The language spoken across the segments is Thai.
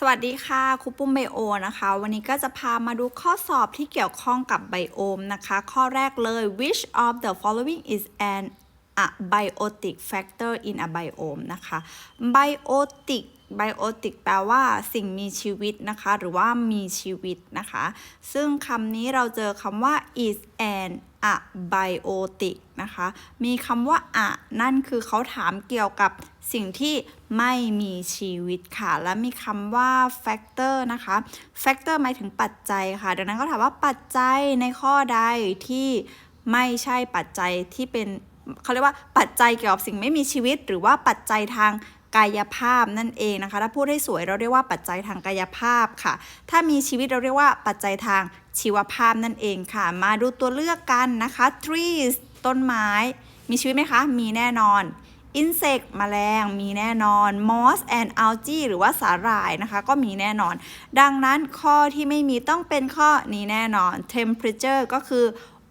สวัสดีค่ะครูปุ้มไบโอนะคะ วันนี้ก็จะพามาดูข้อสอบที่เกี่ยวข้องกับไบโอมนะคะ ข้อแรกเลย which of the following is an a biotic factor in a biome นะคะ biotic biotic แปลว่าสิ่งมีชีวิตนะคะ หรือว่ามีชีวิตนะคะ ซึ่งคำนี้เราเจอคำว่า is an a biotic นะคะ มีคำว่า a นั่นคือเขาถามเกี่ยวกับสิ่งที่ไม่มีชีวิตค่ะ และมีคำว่า factor นะคะ factor หมายถึงปัจจัยค่ะ ดังนั้นก็ถามว่าปัจจัยในข้อใดที่ไม่ใช่ปัจจัยที่เป็นเขาเรียกว่าปัจจัยเกี่ยวกับสิ่งไม่มีชีวิต หรือว่าปัจจัยทางกายภาพนั่นเองนะคะ ถ้าพูดให้สวยเราเรียกว่าปัจจัยทางกายภาพค่ะ ถ้ามีชีวิตเราเรียกว่าปัจจัยทาง ชีวภาพนั่นเองค่ะ มาดูตัวเลือกกันนะคะ trees ต้นไม้ มีชีวิตไหมคะ มีแน่นอน insect แมลง มีแน่นอน moss and algae หรือว่าสาหร่ายนะคะ ก็มีแน่นอน ดังนั้นข้อที่ไม่มีต้องเป็นข้อนี้แน่นอน temperature ก็คือ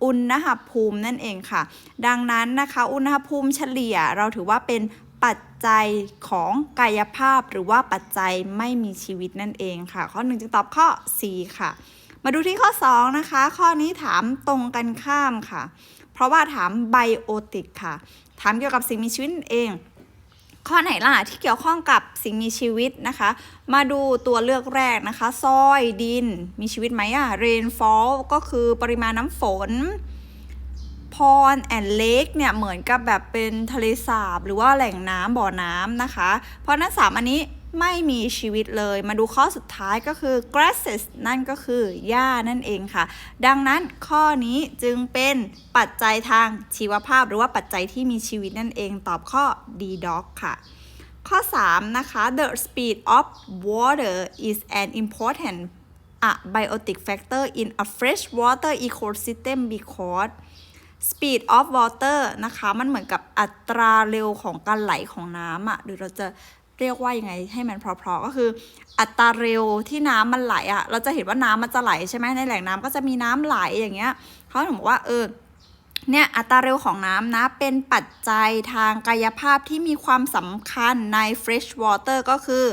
อุณหภูมินั่นเองค่ะ ดังนั้นนะคะ อุณหภูมิเฉลี่ยเราถือว่าเป็นปัจจัยของกายภาพหรือว่าปัจจัยไม่มีชีวิตนั่นเองค่ะ ข้อ1จึงตอบข้อ C ค่ะ มาดูที่ข้อ 2 นะคะ ข้อนี้ถามตรงกันข้ามค่ะ เพราะว่าถามไบโอติกค่ะ ถามเกี่ยวกับสิ่งมีชีวิตเอง ข้อไหนล่ะที่เกี่ยวข้องกับสิ่งมีชีวิตนะคะ มาดูตัวเลือกแรกนะคะซอยดินมีชีวิตไหมอะ rainfall ก็คือปริมาณน้ำฝน pond and lake เนี่ยเหมือนกับแบบเป็นทะเลสาบ หรือว่าแหล่งน้ำบ่อน้ำนะคะ เพราะนั้นสามอันนี้ ไม่มีชีวิตเลย มาดูข้อสุดท้ายก็คือ grasses นั่นก็คือหญ้านั่นเองค่ะ ดังนั้นข้อนี้จึงเป็นปัจจัยทางชีวภาพ หรือว่าปัจจัยที่มีชีวิตนั่นเองตอบข้อ D dog ค่ะ ข้อ 3 นะคะ the speed of water is an important a biotic factor in a freshwater ecosystem because speed of water นะคะ มันเหมือนกับอัตราเร็วของการไหลของน้ำอะหรือเราจะ เรียกว่ายังไงให้มันเพราะๆก็คือ อัตราเร็วที่น้ำมันไหลอะเราจะเห็นว่าน้ำมันจะไหลใช่ไหมในแหล่งน้ำก็จะมีน้ำไหลอย่างเงี้ยเขาถึงบอกว่าเออเนี่ยอัตราเร็วของน้ำนะ เป็นปัจจัยทางกายภาพที่มีความสำคัญใน fresh water ก็คือ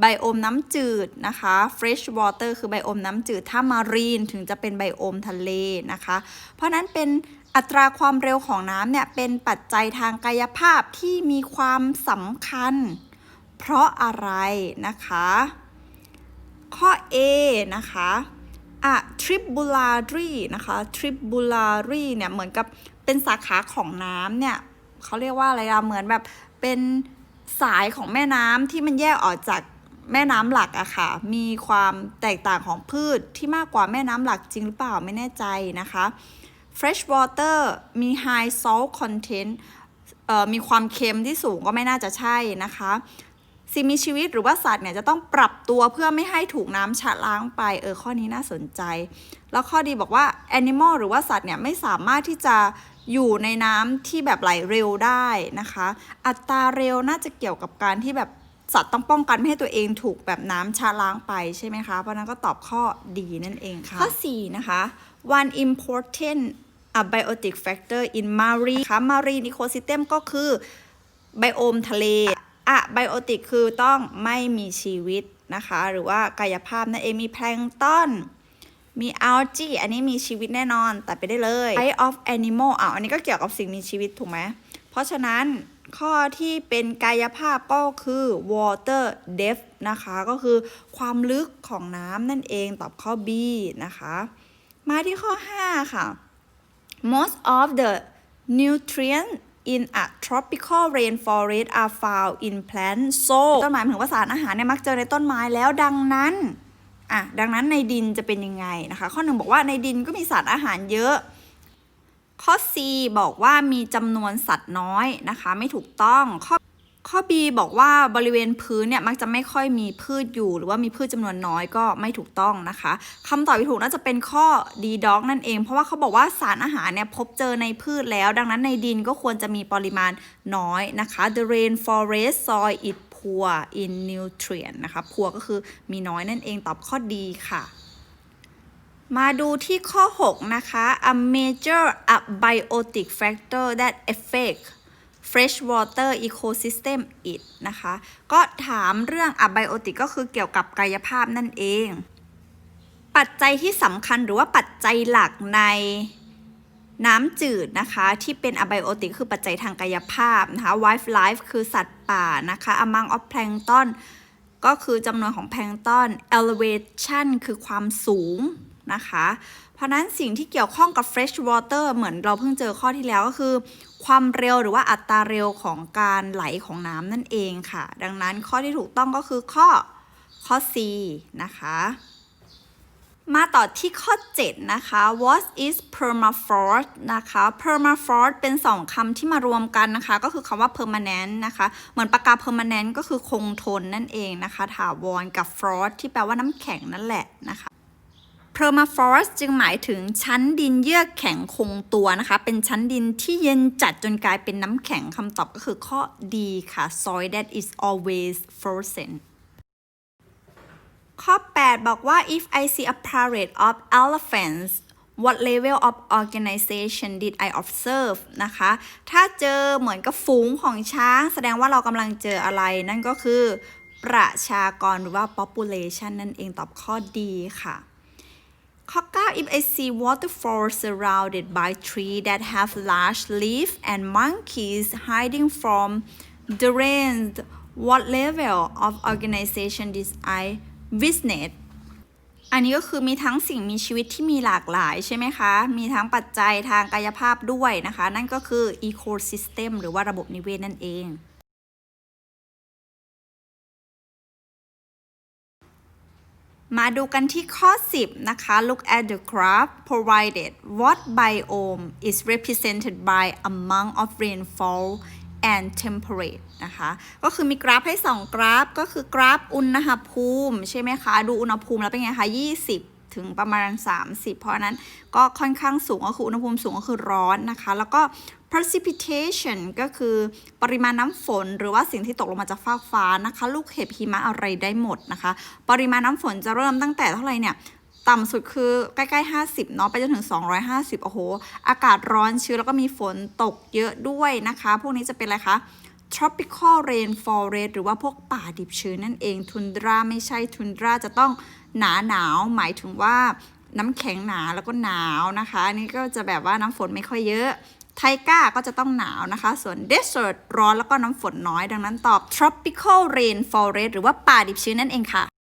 ไบโอมน้ำจืดนะคะ fresh water คือไบโอมน้ำจืด ถ้ามารีนถึงจะเป็นไบโอมทะเลนะคะ เพราะนั้นเป็นอัตราความเร็วของน้ำเนี่ย เป็นปัจจัยทางกายภาพที่มีความสำคัญ เพราะอะไรนะคะ ข้อ A นะคะอะ tribulary นะคะ tribulary เนี่ยเหมือนกับเป็นสาขาของน้ำเนี่ยเขาเรียกว่าอะไรอะเหมือนแบบเป็นสายของแม่น้ำที่มันแยกออกจากแม่น้ำหลักอะค่ะ มีความแตกต่างของพืชที่มากกว่าแม่น้ำหลักจริงหรือเปล่าไม่แน่ใจนะคะ fresh water มี high salt content เอ่อมีความเค็มที่สูงก็ไม่น่าจะใช่นะคะ สิ่งมีชีวิตหรือว่าสัตว์เนี่ยจะต้องปรับตัวเพื่อไม่ให้ถูกน้ำชะล้างไปเออข้อนี้น่าสนใจ แล้วข้อดีบอกว่า animal หรือว่าสัตว์เนี่ยไม่สามารถที่จะอยู่ในน้ำที่แบบไหลเร็วได้นะคะ อัตราเร็วน่าจะเกี่ยวกับการที่แบบสัตว์ต้องป้องกันไม่ให้ตัวเองถูกแบบน้ำชะล้างไปใช่ไหมคะ เพราะนั้นก็ตอบข้อดีนั่นเองค่ะ ข้อ 4 นะคะ one important a biotic factor in marine ค่ะ marine ecosystem ก็คือไบโอมทะเล อะไบโอติกคือต้องไม่มีชีวิตนะคะ หรือว่ากายภาพนั่นเองมีแพลงต้น มีอัลจีอันนี้มีชีวิตแน่นอนตัดไปได้เลย type of animal อะอันนี้ก็เกี่ยวกับสิ่งมีชีวิตถูกไหมเพราะฉะนั้นข้อที่เป็นกายภาพก็คือ water depth นะคะ ก็คือความลึกของน้ำนั่นเองตอบข้อ B นะคะ มาที่ข้อ 5 ค่ะ most of the nutrients in a tropical rainforest are found in plants so ต้นไม้หมายถึงว่าสารอาหารเนี่ยมักเจอในต้นไม้แล้วดังนั้นอะดังนั้นในดินจะเป็นยังไงนะคะ ข้อหนึ่งบอกว่าในดินก็มีสารอาหารเยอะ ข้อ C บอกว่ามีจำนวนสัตว์น้อยนะคะ ไม่ถูกต้องข้อ ข้อ B บอกว่าบริเวณพื้นเนี่ยมักจะไม่ค่อยมีพืชอยู่ หรือว่ามีพืชจำนวนน้อยก็ไม่ถูกต้องนะคะคำตอบที่ถูกน่าจะเป็นข้อ D dog นั่นเอง เพราะว่าเขาบอกว่าสารอาหารเนี่ยพบเจอในพืชแล้ว ดังนั้นในดินก็ควรจะมีปริมาณน้อยนะคะ the rainforest soil is poor in nutrient นะคะ poor ก็คือมีน้อยนั่นเองตอบข้อดีค่ะมาดูที่ข้อ 6 นะคะ a major abiotic factor that affect freshwater ecosystem it นะคะ ก็ถามเรื่อง abiotic ก็คือเกี่ยวกับกายภาพนั่นเอง ปัจจัยที่สำคัญหรือว่าปัจจัยหลักในน้ำจืดนะคะที่เป็น abiotic คือปัจจัยทางกายภาพนะคะ wildlife คือสัตว์ป่านะคะ among of plankton ก็คือจำนวนของแพลงต้น elevation คือความสูง นะคะ เพราะนั้นสิ่งที่เกี่ยวข้องกับ fresh water เหมือนเราเพิ่งเจอข้อที่แล้วก็คือ ความเร็วหรือว่าอัตราเร็วของการไหลของน้ำนั่นเองค่ะ ดังนั้นข้อที่ถูกต้องก็คือข้อข้อ C นะคะ มาต่อที่ข้อ 7 นะคะ what is permafrost นะคะ permafrost เป็นสองคำที่มารวมกันนะคะ ก็คือคำว่า permanent นะคะ เหมือนปากกา permanent ก็คือคงทนนั่นเองนะคะ ถาวรกับ frost ที่แปลว่าน้ำแข็งนั่นแหละนะคะ permafrost จึงหมายถึงชั้นดินเยือกแข็งคงตัวนะคะ เป็นชั้นดินที่เย็นจัดจนกลายเป็นน้ำแข็งคำตอบก็คือข้อ D ค่ะ soil that is always frozen ข้อ 8 บอกว่า if I see a parade of elephants what level of organization did I observe นะคะ ถ้าเจอเหมือนกับฝูงของช้าง แสดงว่าเรากำลังเจออะไร นั่นก็คือ ประชากรหรือว่า population นั่นเองตอบข้อดีค่ะ ข้อ9 if I see waterfalls surrounded by trees that have large leaves and monkeys hiding from the rain what level of organization did I witness อันนี้ก็คือมีทั้งสิ่งมีชีวิตที่มีหลากหลายใช่ไหมคะ มีทั้งปัจจัยทางกายภาพด้วยนะคะ นั่นก็คือ ecosystem หรือว่าระบบนิเวศนั่นเอง มาดูกันที่ข้อ 10 นะคะ look at the graph provided what biome is represented by amount of rainfall and temperate นะคะ ก็คือมีกราฟให้ 2 กราฟ ก็คือกราฟอุณหภูมิ ใช่ไหมคะ ดูอุณหภูมิแล้วเป็นไงคะ 20ถึงประมาณ 30 เพราะฉะนั้นก็ค่อนข้างสูงก็คืออุณหภูมิสูงก็คือร้อนนะคะ แล้วก็ precipitation ก็คือปริมาณน้ำฝน หรือว่าสิ่งที่ตกลงมาจากฟากฟ้านะคะ ลูกเห็บหิมะอะไรได้หมดนะคะ ปริมาณน้ำฝนจะเริ่มตั้งแต่เท่าไหร่เนี่ยต่ำสุดคือใกล้ๆ 50 เนาะไปจนถึง 250 โอ้โห อากาศร้อนชื้นแล้วก็มีฝนตกเยอะด้วยนะคะ พวกนี้จะเป็นอะไรคะ tropical rainforest หรือว่าพวกป่าดิบชื้นนั่นเอง tundra ไม่ใช่ tundra จะต้องหนาหนาวหมายถึงว่าน้ำแข็งหนาแล้วก็หนาวนะคะอันนี้ก็จะแบบว่าน้ำฝนไม่ค่อยเยอะ ไทก้าก็จะต้องหนาวนะคะ ส่วน desert ร้อนแล้วก็น้ำฝนน้อย ดังนั้นตอบ tropical rainforest หรือว่าป่าดิบชื้นนั่นเองค่ะ